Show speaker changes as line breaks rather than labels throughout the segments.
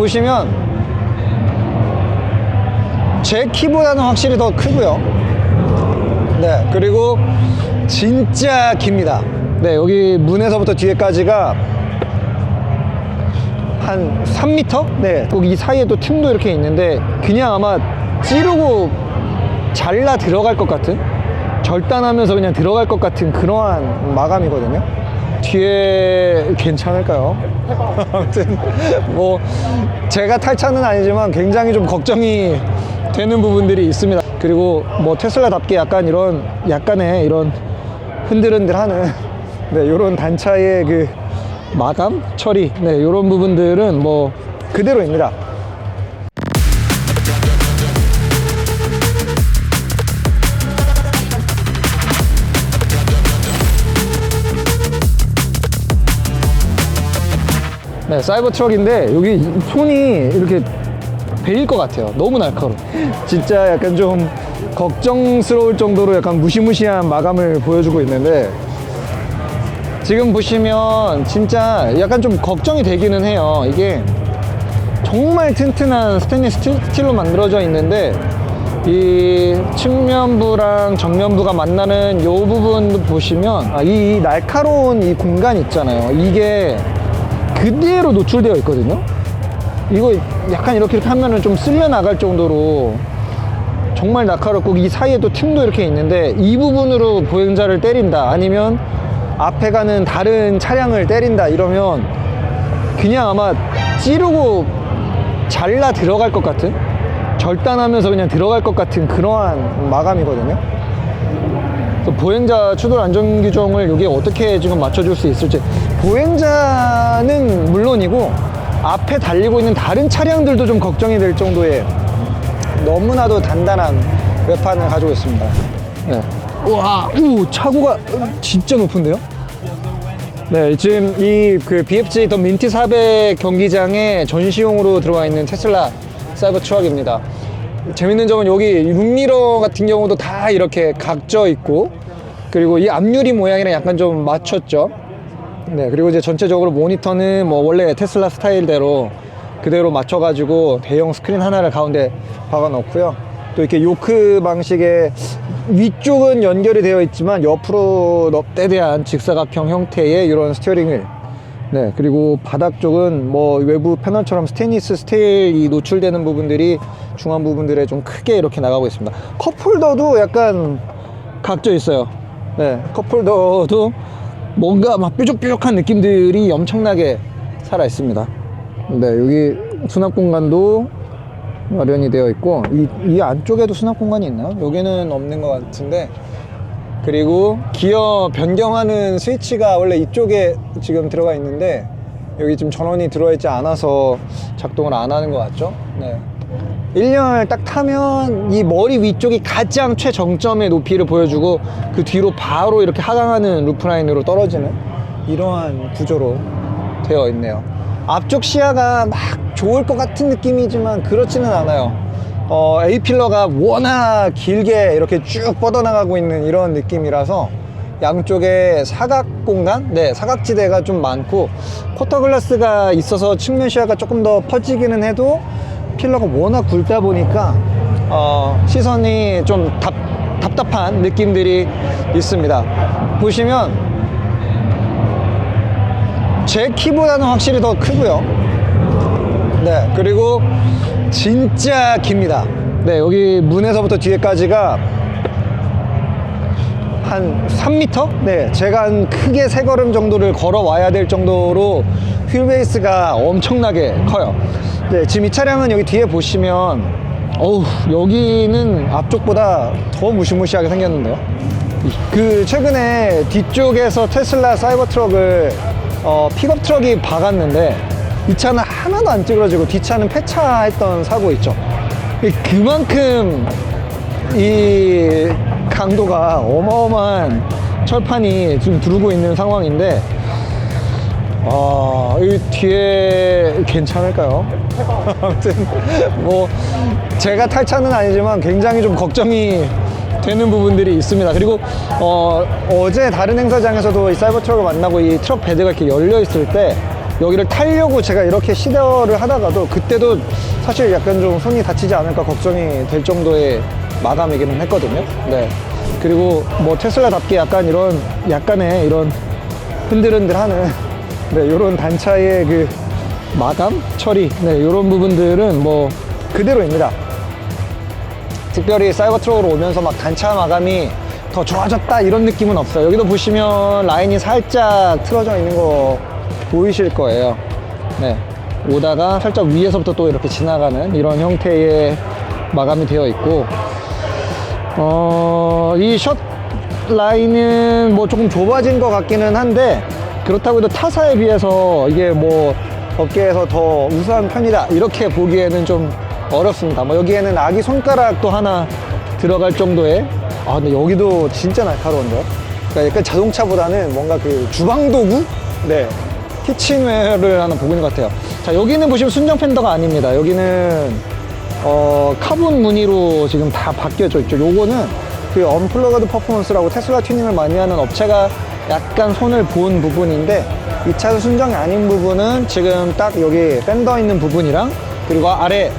보시면 제 키보다는 확실히 더 크고요. 네, 그리고 진짜 깁니다. 네, 여기 문에서부터 뒤에까지가 한 3m? 네, 꼭이 사이에 또 틈도 이렇게 있는데 그냥 아마 찌르고 잘라 들어갈 것 같은 절단하면서 그냥 들어갈 것 같은 그러한 마감이거든요. 뒤에 괜찮을까요? 아무튼 뭐 제가 탈 차는 아니지만 굉장히 좀 걱정이 되는 부분들이 있습니다. 그리고 뭐 테슬라답게 약간 이런 약간의 이런 흔들흔들하는 네, 이런 단차의 그 마감 처리 네, 이런 부분들은 뭐 그대로입니다. 네, 사이버 트럭인데 여기 손이 이렇게 베일 것 같아요. 너무 날카로워. 진짜 약간 좀 걱정스러울 정도로 약간 무시무시한 마감을 보여주고 있는데 지금 보시면 진짜 약간 좀 걱정이 되기는 해요. 이게 정말 튼튼한 스테인리스 스틸- 스틸로 만들어져 있는데 이 측면부랑 정면부가 만나는 이 부분 보시면 아, 이, 이 날카로운 이 공간 있잖아요. 이게 그대로 노출되어 있거든요. 이거 약간 이렇게 이렇게 하면은 좀 쓸려 나갈 정도로 정말 날카롭고 이 사이에 또 틈도 이렇게 있는데 이 부분으로 보행자를 때린다 아니면 앞에 가는 다른 차량을 때린다 이러면 그냥 아마 찌르고 잘라 들어갈 것 같은 절단하면서 그냥 들어갈 것 같은 그러한 마감이거든요. 보행자 추돌 안전 규정을 여기에 어떻게 지금 맞춰줄 수 있을지 보행자는 물론이고 앞에 달리고 있는 다른 차량들도 좀 걱정이 될 정도의 너무나도 단단한 외판을 가지고 있습니다. 네. 와, 우 차고가 진짜 높은데요? 네, 지금 이 그 BFG 더 민티 400 경기장에 전시용으로 들어와 있는 테슬라 사이버 트럭입니다. 재밌는 점은 여기 룸미러 같은 경우도 다 이렇게 각져 있고 그리고 이 앞유리 모양이랑 약간 좀 맞췄죠. 네, 그리고 이제 전체적으로 모니터는 뭐 원래 테슬라 스타일대로 그대로 맞춰가지고 대형 스크린 하나를 가운데 박아 놓고요. 또 이렇게 요크 방식의 위쪽은 연결이 되어 있지만 옆으로 넙대대한 직사각형 형태의 이런 스티어링을 네 그리고 바닥 쪽은 뭐 외부 패널처럼 스테인리스 스테일이 노출되는 부분들이 중앙 부분들에 좀 크게 이렇게 나가고 있습니다. 컵홀더도 약간 각져 있어요. 네 컵홀더도 뭔가 막 뾰족뾰족한 느낌들이 엄청나게 살아 있습니다. 네 여기 수납 공간도 마련이 되어 있고 이, 이 안쪽에도 수납 공간이 있나요? 여기는 없는 것 같은데 그리고 기어 변경하는 스위치가 원래 이쪽에 지금 들어가 있는데 여기 지금 전원이 들어와 있지 않아서 작동을 안 하는 것 같죠? 네. 1열 딱 타면 이 머리 위쪽이 가장 최정점의 높이를 보여주고 그 뒤로 바로 이렇게 하강하는 루프라인으로 떨어지는 이러한 구조로 되어 있네요. 앞쪽 시야가 막 좋을 것 같은 느낌이지만 그렇지는 않아요. 어, A필러가 워낙 길게 이렇게 쭉 뻗어나가고 있는 이런 느낌이라서 양쪽에 사각 공간, 네, 사각지대가 좀 많고 쿼터 글라스가 있어서 측면 시야가 조금 더 퍼지기는 해도 필러가 워낙 굵다 보니까 어, 시선이 좀 답, 답답한 느낌들이 있습니다. 보시면 제 키보다는 확실히 더 크고요. 네, 그리고 진짜 깁니다. 네, 여기 문에서부터 뒤에까지가 한 3m? 네, 제가 한 크게 세 걸음 정도를 걸어와야 될 정도로 휠베이스가 엄청나게 커요. 네, 지금 이 차량은 여기 뒤에 보시면, 어우, 여기는 앞쪽보다 더 무시무시하게 생겼는데요. 그, 최근에 뒤쪽에서 테슬라 사이버 트럭을, 어, 픽업 트럭이 박았는데, 이 차는 하나도 안 찌그러지고 뒷차는 폐차했던 사고 있죠. 이- 그만큼 이 강도가 어마어마한 철판이 지금 두르고 있는 상황인데 아, 이 뒤에 괜찮을까요? 아무튼 뭐 제가 탈 차는 아니지만 굉장히 좀 걱정이 되는 부분들이 있습니다. 그리고 어, 어제 다른 행사장에서도 이 사이버 트럭을 만나고 이 트럭 베드가 이렇게 열려 있을 때 여기를 타려고 제가 이렇게 시도를 하다가도 그때도 사실 약간 좀 손이 다치지 않을까 걱정이 될 정도의 마감이기는 했거든요. 네. 그리고 뭐 테슬라답게 약간 이런 약간의 이런 흔들흔들하는 네, 이런 단차의 그 마감 처리 네, 이런 부분들은 뭐 그대로입니다. 특별히 사이버 트럭으로 오면서 막 단차 마감이 더 좋아졌다 이런 느낌은 없어요. 여기도 보시면 라인이 살짝 틀어져 있는 거 보이실 거예요. 네. 오다가 살짝 위에서부터 또 이렇게 지나가는 이런 형태의 마감이 되어 있고, 어, 이셔 라인은 뭐 조금 좁아진 것 같기는 한데, 그렇다고 해도 타사에 비해서 이게 뭐 업계에서 더 우수한 편이다. 이렇게 보기에는 좀 어렵습니다. 뭐 여기에는 아기 손가락도 하나 들어갈 정도의, 아, 근데 여기도 진짜 날카로운데요? 그러니까 약간 자동차보다는 뭔가 그 주방 도구? 네. 키친웨어를 보고 있는 것 같아요. 자, 여기는 보시면 순정 팬더가 아닙니다. 여기는 어, 카본 무늬로 지금 다 바뀌어져 있죠. 요거는 그 언플러그드 퍼포먼스라고 테슬라 튜닝을 많이 하는 업체가 약간 손을 본 부분인데 이 차도 순정이 아닌 부분은 지금 딱 여기 팬더 있는 부분이랑 그리고 아래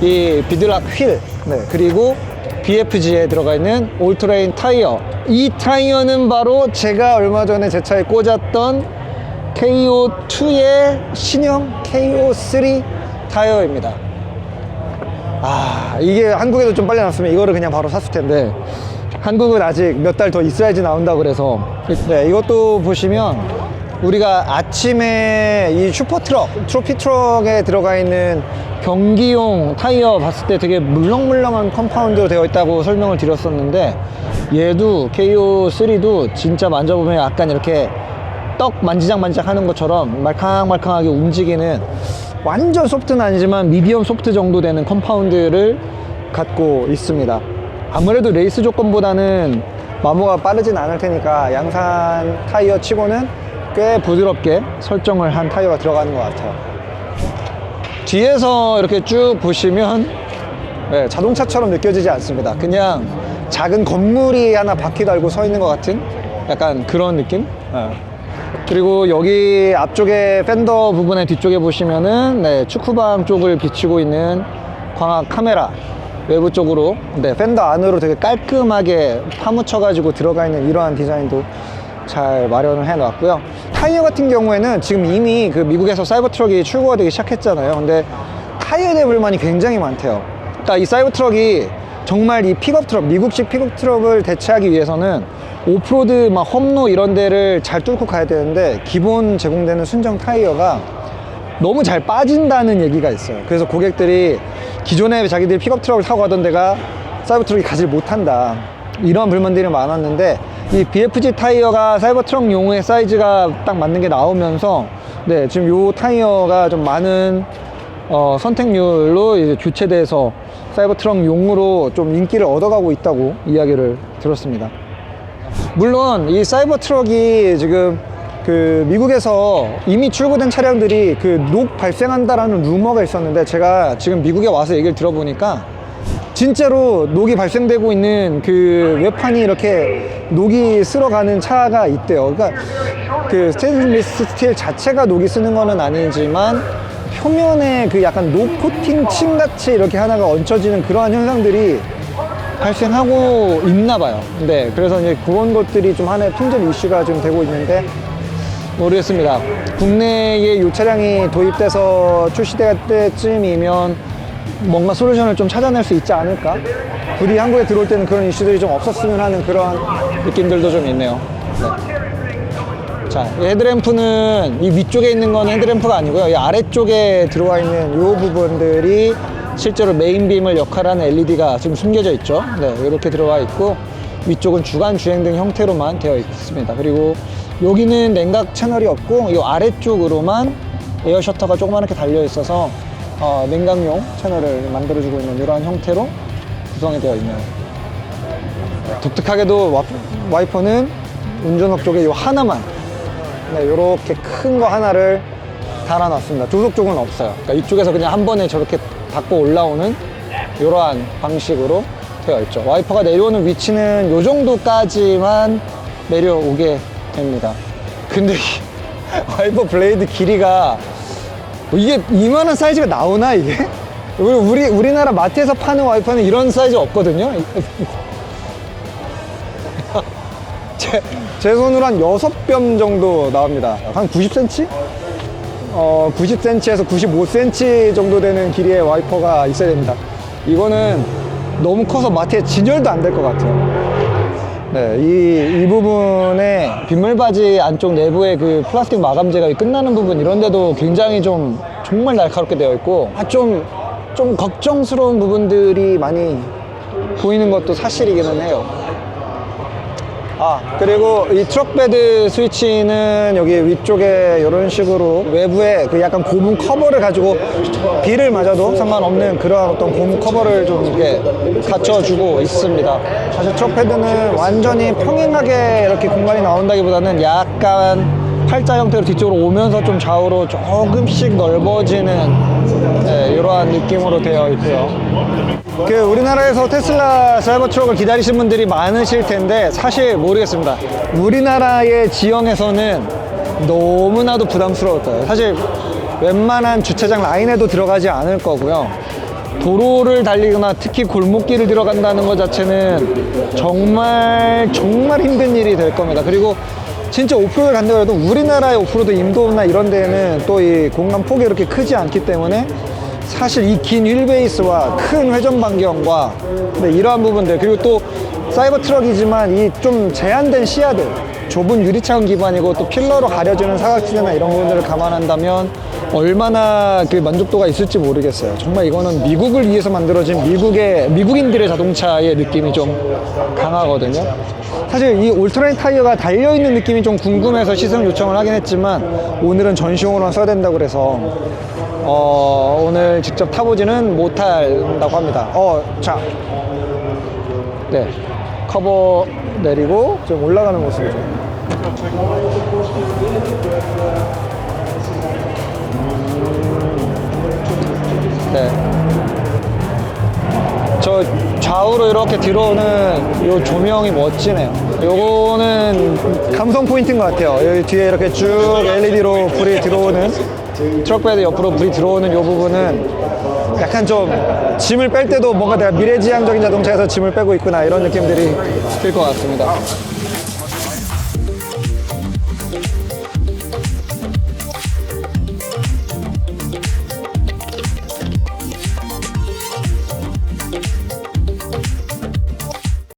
이 비드락 휠 네, 그리고 BFG에 들어가 있는 올트레인 타이어 이 타이어는 바로 제가 얼마 전에 제 차에 꽂았던 KO2의 신형 KO3 타이어입니다. 아, 이게 한국에도 좀 빨리 나왔으면 이거를 그냥 바로 샀을 텐데 한국은 아직 몇 달 더 있어야지 나온다 그래서 네, 이것도 보시면 우리가 아침에 이 슈퍼트럭, 트로피 트럭에 들어가 있는 경기용 타이어 봤을 때 되게 물렁물렁한 컴파운드로 되어 있다고 설명을 드렸었는데 얘도 KO3도 진짜 만져보면 약간 이렇게 떡 만지작만지작 하는 것처럼 말캉말캉하게 움직이는 완전 소프트는 아니지만 미디엄 소프트 정도 되는 컴파운드를 갖고 있습니다. 아무래도 레이스 조건보다는 마모가 빠르진 않을 테니까 양산 타이어 치고는 꽤 부드럽게 설정을 한 타이어가 들어가는 것 같아요. 뒤에서 이렇게 쭉 보시면 네, 자동차처럼 느껴지지 않습니다. 그냥 작은 건물이 하나 바퀴 달고 서 있는 것 같은 약간 그런 느낌? 네. 그리고 여기 앞쪽에 팬더 부분의 뒤쪽에 보시면은 네, 축구방 쪽을 비추고 있는 광학 카메라 외부 쪽으로 네, 팬더 안으로 되게 깔끔하게 파묻혀 가지고 들어가 있는 이러한 디자인도 잘 마련을 해 놨고요. 타이어 같은 경우에는 지금 이미 그 미국에서 사이버 트럭이 출고가 되기 시작했잖아요. 근데 타이어에 대한 불만이 굉장히 많대요. 그러니까 이 사이버 트럭이 정말 이 픽업 트럭 미국식 픽업 트럭을 대체하기 위해서는 오프로드 막 험로 이런 데를 잘 뚫고 가야 되는데 기본 제공되는 순정 타이어가 너무 잘 빠진다는 얘기가 있어요. 그래서 고객들이 기존에 자기들이 픽업 트럭을 타고 가던 데가 사이버 트럭이 가지 못한다. 이런 불만들이 많았는데 이 BFG 타이어가 사이버 트럭용의 사이즈가 딱 맞는 게 나오면서 네, 지금 요 타이어가 좀 많은 어, 선택률로 이제 교체돼서 사이버 트럭용으로 좀 인기를 얻어가고 있다고 이야기를 들었습니다. 물론 이 사이버 트럭이 지금 그 미국에서 이미 출고된 차량들이 그 녹 발생한다라는 루머가 있었는데 제가 지금 미국에 와서 얘기를 들어보니까 진짜로 녹이 발생되고 있는 그 외판이 이렇게 녹이 쓸어가는 차가 있대요. 그러니까 그 스테인리스 스틸 자체가 녹이 쓰는 거는 아니지만 표면에 그 약간 녹 코팅 침 같이 이렇게 하나가 얹혀지는 그러한 현상들이 발생하고 있나 봐요. 네, 그래서 이제 그런 것들이 좀 하나의 품질 이슈가 좀 되고 있는데 모르겠습니다. 국내에 이 차량이 도입돼서 출시될 때쯤이면 뭔가 솔루션을 좀 찾아낼 수 있지 않을까? 부디 한국에 들어올 때는 그런 이슈들이 좀 없었으면 하는 그런 느낌들도 좀 있네요. 네. 자, 이 헤드램프는 이 위쪽에 있는 건 헤드램프가 아니고요. 이 아래쪽에 들어와 있는 이 부분들이 실제로 메인빔을 역할하는 LED가 지금 숨겨져 있죠. 네, 이렇게 들어와 있고 위쪽은 주간 주행 등 형태로만 되어 있습니다. 그리고 여기는 냉각 채널이 없고 이 아래쪽으로만 에어 셔터가 조그맣게 달려 있어서 어, 냉각용 채널을 만들어주고 있는 이러한 형태로 구성이 되어 있네요. 독특하게도 와- 와이퍼는 운전석 쪽에 이 하나만 네, 이렇게 큰 거 하나를 달아놨습니다. 조속 쪽은 없어요. 그러니까 이쪽에서 그냥 한 번에 저렇게 닫고 올라오는 이러한 방식으로 되어 있죠. 와이퍼가 내려오는 위치는 이 정도까지만 내려오게 됩니다. 근데 이- 와이퍼 블레이드 길이가 뭐 이게 이만한 사이즈가 나오나 이게? 우리 우리나라 마트에서 파는 와이퍼는 이런 사이즈 없거든요. 제, 제 손으로 한 6뼘 정도 나옵니다. 한 90cm? 어, 90cm에서 95cm 정도 되는 길이의 와이퍼가 있어야 됩니다. 이거는 너무 커서 마트에 진열도 안 될 것 같아요. 네, 이, 이 부분에 빗물바지 안쪽 내부에 그 플라스틱 마감재가 끝나는 부분 이런 데도 굉장히 좀 정말 날카롭게 되어 있고 아, 좀, 좀 걱정스러운 부분들이 많이 보이는 것도 사실이기는 해요. 아 그리고 이 트럭베드 스위치는 여기 위쪽에 이런 식으로 외부에 그 약간 고무 커버를 가지고 비를 맞아도 상관없는 그러한 어떤 고무 커버를 좀 이렇게 갖춰주고 있습니다. 사실 트럭패드는 완전히 평행하게 이렇게 공간이 나온다기보다는 약간 팔자 형태로 뒤쪽으로 오면서 좀 좌우로 조금씩 넓어지는 네, 이러한 느낌으로 되어 있고요 그 우리나라에서 테슬라 사이버 트럭을 기다리신 분들이 많으실 텐데 사실 모르겠습니다. 우리나라의 지형에서는 너무나도 부담스러울 거예요. 사실 웬만한 주차장 라인에도 들어가지 않을 거고요. 도로를 달리거나 특히 골목길을 들어간다는 것 자체는 정말 정말 힘든 일이 될 겁니다. 그리고 진짜 오프로드 간다 해도 우리나라의 오프로드 임도나 이런 데는 또 이 공간 폭이 이렇게 크지 않기 때문에 사실 이 긴 휠베이스와 큰 회전 반경과 네, 이러한 부분들 그리고 또 사이버 트럭이지만 이 좀 제한된 시야들 좁은 유리창 기반이고 또 필러로 가려지는 사각지대나 이런 부분들을 감안한다면 얼마나 그 만족도가 있을지 모르겠어요. 정말 이거는 미국을 위해서 만들어진 미국의 미국인들의 자동차의 느낌이 좀 강하거든요. 사실 이 올트라인 타이어가 달려 있는 느낌이 좀 궁금해서 시승 요청을 하긴 했지만 오늘은 전시용으로만 써야 된다고 그래서 어, 오늘 직접 타보지는 못한다고 합니다. 어, 자. 네. 커버 내리고 좀 올라가는 모습이죠. 네. 저 좌우로 이렇게 들어오는 요 조명이 멋지네요. 요거는 감성 포인트인 것 같아요. 여기 뒤에 이렇게 쭉 LED로 불이 들어오는 트럭베드 옆으로 불이 들어오는 요 부분은 약간 좀 짐을 뺄 때도 뭔가 내가 미래지향적인 자동차에서 짐을 빼고 있구나 이런 느낌들이 들 것 같습니다.